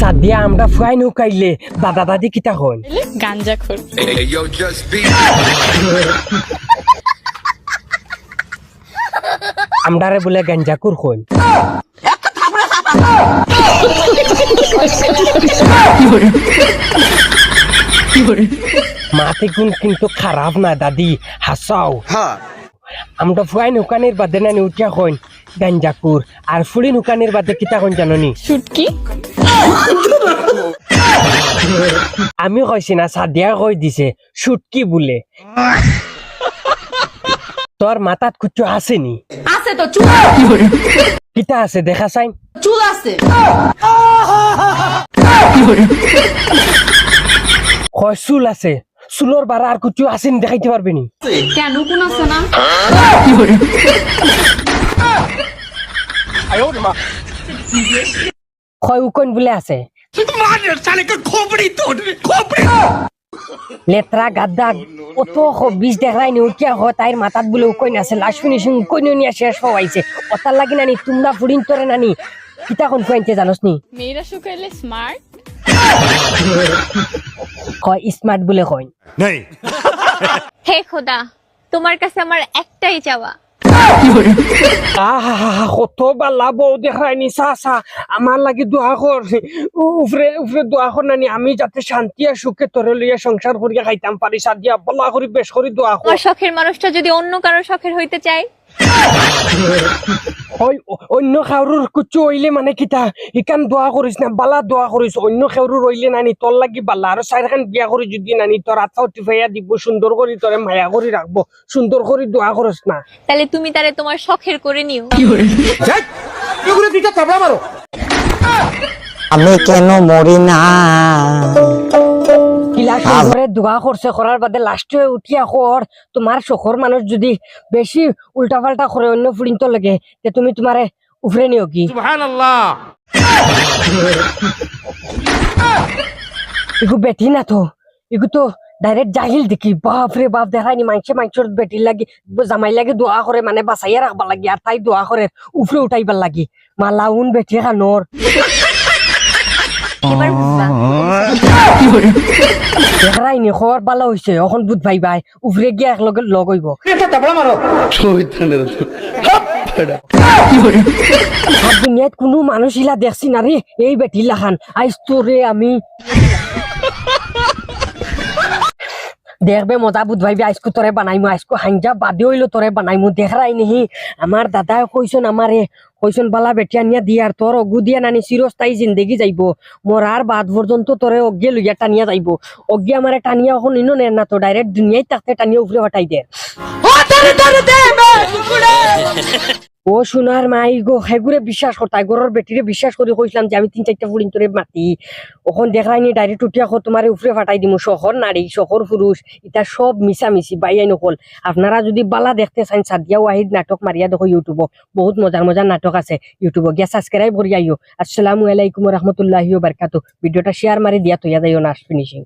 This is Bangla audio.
সাদিয়া আমরা ফুয়াই নৌকাইলে দাদা দাদি কিতা হন গাঞ্জা খোর. আমরারে বলে গাঞ্জাকুর হন মাতে গুণ কিন্তু খারাপ না দাদি হাসাও. আমরা ফুয়াই নৌকানের বাদে না উঠিয়া হন গাঞ্জাকুর আর ফুলি নৌকানের বাদে কিতা হন জাননি? শুটকি আমি কইছি না সাদিয়া কই দিছে সুটকি বলে। তোর মাথাত কুচু আসেনি। আছে তো চুল কিতা আছে দেখা চাই? চুল আছে। কয় চুল আছে? চুলোর বারা আর কুচু আসেনি দেখাইতে পারবে নি? কেন কোন আছে না? কয় উকন বলে আছে। লেত্রা গাদ্দা অত বিষ দেখাই নি উঠিয়া হ তাইর মাথাত বলে উকইন আছে। লাশ ফিনিশিং উকইন নিয়ে শেষ হওয়াইছে লাগি নানি তোমরা ফুড়িন তোরে নানি। কিতা কোন ফুয়াইতে জানোস নি? মেয়েরা শুকাইলে স্মার্ট কয় স্মার্ট বলে কয়। হে খোদা তোমার কাছে আমার একটাই চাওয়া কত বালা বউ দেখায়নি চা চা। আমার লাগি দোয়া কর উফরে উফরে দোয়া কর নানি, আমি যাতে শান্তি আর সুখে তরে লইয়া সংসার করিয়া খাইতাম পারি সাদিয়া বলা করি বেশ করি দোয়া কর শখের মানুষটা যদি অন্য কারও শখের হইতে চায়। অন্য খাউরুর কুচু হইলে মানে কিতা ইকান দোয়া করিস না বালা দোয়া করিস অন্য খাউরুর হইলে নানি তোর লাগি বালা আর চাইখান বিয়া করি যদি নানি তোর আত্মা উঠিফাইয়া দিব সুন্দর করে তোরে মায়া করি রাখব সুন্দর করে দোয়া করিস না। তাহলে তুমি তারে তোমার শখের করে নিও। আমি কেন মরি না? কিলাস দোয়া করছে করার বাদে লাস্ট উঠিয়া কর তোমার শখর মানুষ যদি বেশি উল্টা পাল্টা করে অন্য ফুড়িন লাগে তে তুমি তোমারে উফরে নিও কি? ইগু বেটি না তো। ইগু তো ডাইরেক্ট জাহিল দেখি। বাপ রে বাপ দেখায়নি মাইছে মাইছর বেটি লাগি জামাই লাগে দোয়া করে মানে বাঁচাইয়া রাখবার লাগি আর তাই দোয়া করে উফরে উঠাইবার লাগি। মালাউন বেটি খানোর এবার দেখাইনি খবর ভালো হয়েছে এখন বুধ ভাই ভাই উফরে গিয়া একলগে লগ হইব। আর দুনিয়াত কোনো মানুষ ইলা দেখছি না রে এই বেটিলা খান আইস তোরে আমি। দেখবে মজা বুধ ভাইবি আইসকু তোরে বানাইমু আইসকু হাঞ্জা বাদে হইল তোরে বানাইমু দেখরাই নিহি। আমার দাদাই কইছন আমারে কইছন বালা বেটিয়া নিয়া দিয়ার তোর অগু দিয়া নানি চিরস্থায়ী জিন্দেগি যাইব। মরার বাদ পর্যন্ত তোরে অজ্ঞে লইয়া টানিয়া যাইব। অজ্ঞে আমারে টানিয়া এখন ইনো নেন না তো ডাইরেক্ট দুনিয়ায় তাকতে টানিয়া উপরে হটাই দে। ও সোনার মাই গো, হেগুরে বিশ্বাস করতা গরর বেটিরে বিশ্বাস করে কইছিলাম যে আমি তিন চারটা ফুলিন তোরে মাতি। ওখন দেখাই নি ডাইরেক্ট উঠিয়া কো তোমার উপরে ফাটাই দিমু, শহর নারী, শহর পুরুষ এটা সব মিশামিশি বাইয়াই নকল আপনারা যদি বালা দেখতে চান সাদিয়া ওয়াহিদ নাটক মারিয়া দেখো ইউটিউব বহুত মজার মজার নাটক আছে ইউটিউব গিয়া সাবস্ক্রাইব করি আসসালামু আলাইকুম রহমতুল্লাহি বারকাতু ভিডিওটা শেয়ার মারি দিয়া তৈয়া যাইও না ফিনিশিং